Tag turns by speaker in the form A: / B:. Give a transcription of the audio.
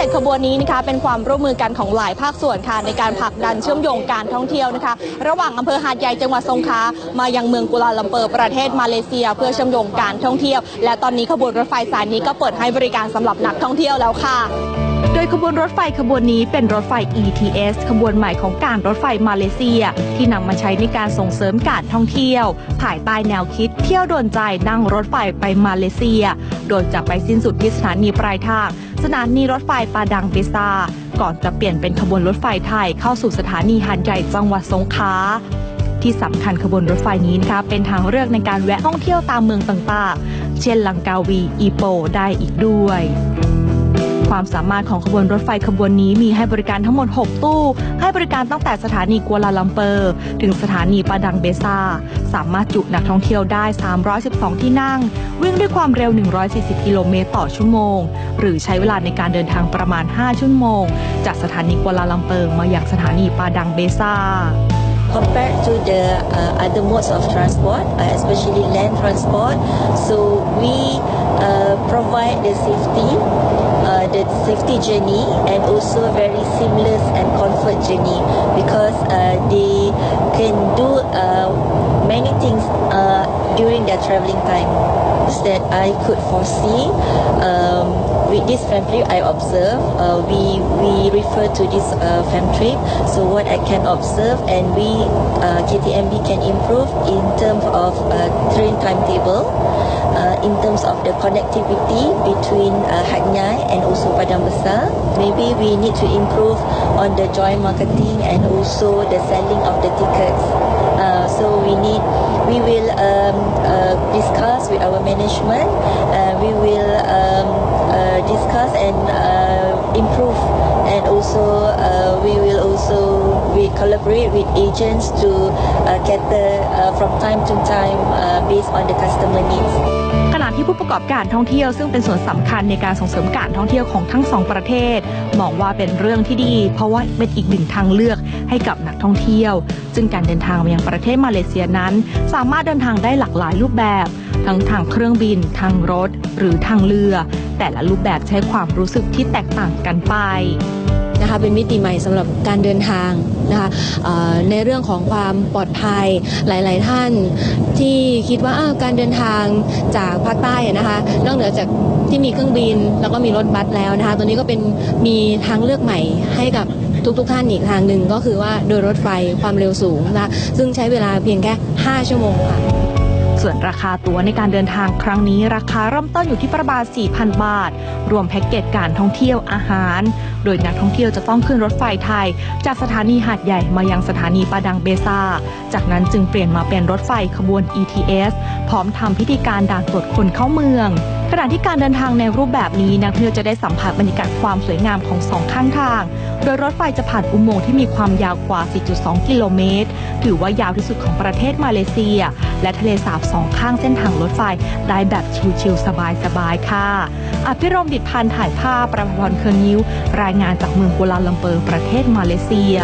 A: ายเศษขบวนนี้นะคะเป็นความร่วมมือกันของหลายภาคส่วนค่ะในการผลักดันเชื่อมโยงการท่องเที่ยวนะคะ ระหว่างอำเภอหาดใหญ่จังหวัดสงขลามายังเมืองกุลาลัมเปอร์ประเทศมาเลเซีย เพื่อเชื่อมโยงการท่องเที่ยว และตอนนี้ขบวนรถไฟสายนี้ก็เปิดให้บริการสำหรับนักท่องเที่ยวแล้วค่ะโดยขบวนรถไฟขบวนนี้เป็นรถไฟ ETS ขบวนใหม่ของการรถไฟมาเลเซีย ที่นำมาใช้ในการส่งเสริมการท่องเที่ยว ภายใต้แนวคิดเที่ยวโดนใจนั่งรถไฟไปมาเลเซีย โดยจะไปสิ้นสุดที่สถานีปลายทาง สถานีรถไฟปาดังเบซาก่อนจะเปลี่ยนเป็นขบวนรถไฟไทยเข้าสู่สถานีหันใหญ่จังหวัดสงขลาที่สำคัญขบวนรถไฟนี้นะคะเป็นทางเลือกในการแวะท่องเที่ยวตามเมืองต่างๆ เช่นลังกาวี อีโปได้อีกด้วย ความสามารถของขบวนรถไฟขบวนนี้มีให้บริการทั้งหมด 6 ตู้ ให้บริการตั้งแต่สถานีกัวลาลัมเปอร์ ถึงสถานีปาดังเบซา สามารถจุนักท่องเที่ยวได้ 312 ที่นั่ง วิ่งด้วยความเร็ว 140 กิโลเมตรต่อชั่วโมง หรือใช้เวลาในการเดินทางประมาณ 5 ชั่วโมง จากสถานีกัวลาลัมเปอร์มาอยังสถานีปาดังเบซา
B: compared to the uh, other modes of transport, uh, especially land transport. So we uh, provide the safety, uh, the safety journey, and also very seamless and comfort journey because uh, they can do uh, many things uh, during their traveling time that I could foresee. Um, with this family I observe, uh, we we refer to this uh, fam trip. So what I can observe and we uh, KTMB can improve in terms of uh, train timetable, uh, in terms of the connectivity between uh, Hat Nyai and also Padang Besar. Maybe we need to improve on the joint marketing and also the selling of the tickets. Uh, so we will um, uh, discuss with our management. Uh, we will um, uh, discuss and uh, improve, and also uh, we will also we collaborate with agents to uh, cater uh, from time to time uh, based on the customer needs.
A: ขณะที่ผู้ประกอบการท่องเที่ยวซึ่งเป็นส่วนสำคัญในการส่งเสริมการท่องเที่ยวของทั้งสองประเทศ มองว่าเป็นเรื่องที่ดี เพราะว่าเป็นอีกหนึ่งทางเลือกให้กับนักท่องเที่ยว ซึ่งการเดินทางมายังประเทศมาเลเซียนั้น สามารถเดินทางได้หลากหลายรูปแบบ ทั้งทางเครื่องบิน ทางรถ หรือทางเรือ แต่ละรูปแบบใช้ความรู้สึกที่แตกต่างกันไป
C: นะคะเป็นมิติใหม่สำหรับการเดินทางนะคะในเรื่องของความปลอดภัยหลาย ๆ ท่านที่คิดว่าการเดินทางจากภาคใต้นะคะนอกเหนือจากที่มีเครื่องบินแล้วก็มีรถบัสแล้วนะคะตัวนี้ก็เป็นมีทางเลือกใหม่ให้กับทุกๆท่านอีกทางหนึ่งก็คือว่าโดยรถไฟความเร็วสูงนะะซึ่งใช้เวลาเพียงแค่ 5 ชั่วโมงค่ะ
A: ส่วนราคาตั๋วในการเดินทางครั้งนี้ราคาเริ่มต้นอยู่ที่ประมาณ 4,000 บาท รวมแพ็กเกจการท่องเที่ยวอาหาร โดยนักท่องเที่ยวจะต้องขึ้นรถไฟไทย จากสถานีหาดใหญ่มายังสถานีปาดังเบซา จากนั้นจึงเปลี่ยนมาเป็นรถไฟขบวน ETS พร้อมทำพิธีการด่านตรวจคนเข้าเมืองขณะที่การเดินทางในรูปแบบนี้นักท่องเที่ยวจะได้สัมผัสบรรยากาศความสวยงามของสองข้างทาง โดยรถไฟจะผ่านอุโมงค์ที่มีความยาวกว่า 4.2 กิโลเมตร ถือว่ายาวที่สุดของประเทศมาเลเซีย และทะเลสาบสองข้างเส้นทางรถไฟได้แบบชิลๆสบายๆค่ะ อภิรมดิตพันถ่ายภาพประภพรเครืองนิ้ว รายงานจากเมืองกัวลาลัมเปอร์ประเทศมาเลเซีย